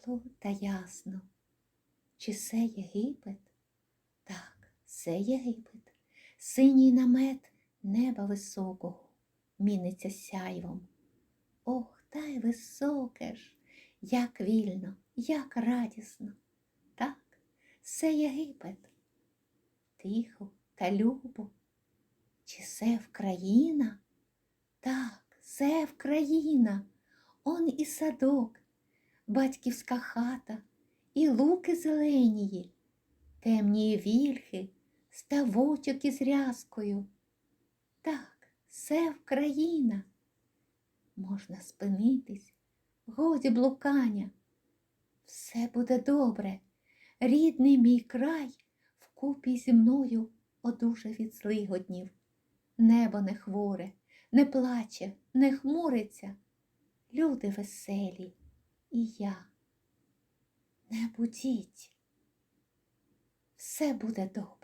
тепло та ясно. Чи це Єгипет? Так, це Єгипет. Синій намет неба високого міниться сяйвом. Ох, та й високе ж, як вільно, як радісно. Так, це Єгипет. Тихо та любо. Чи це Вкраїна? Так, це Вкраїна. Он і садок, батьківська хата, і луки зеленії, темні вільхи, ставочок із рязкою. Так, це Вкраїна. Можна спинитись, годі блукання. Все буде добре. Рідний мій край вкупі зі мною одуже від злигоднів. Небо не хворе, не плаче, не хмуриться. Люди веселі, і я. Не будіть. Все буде добре.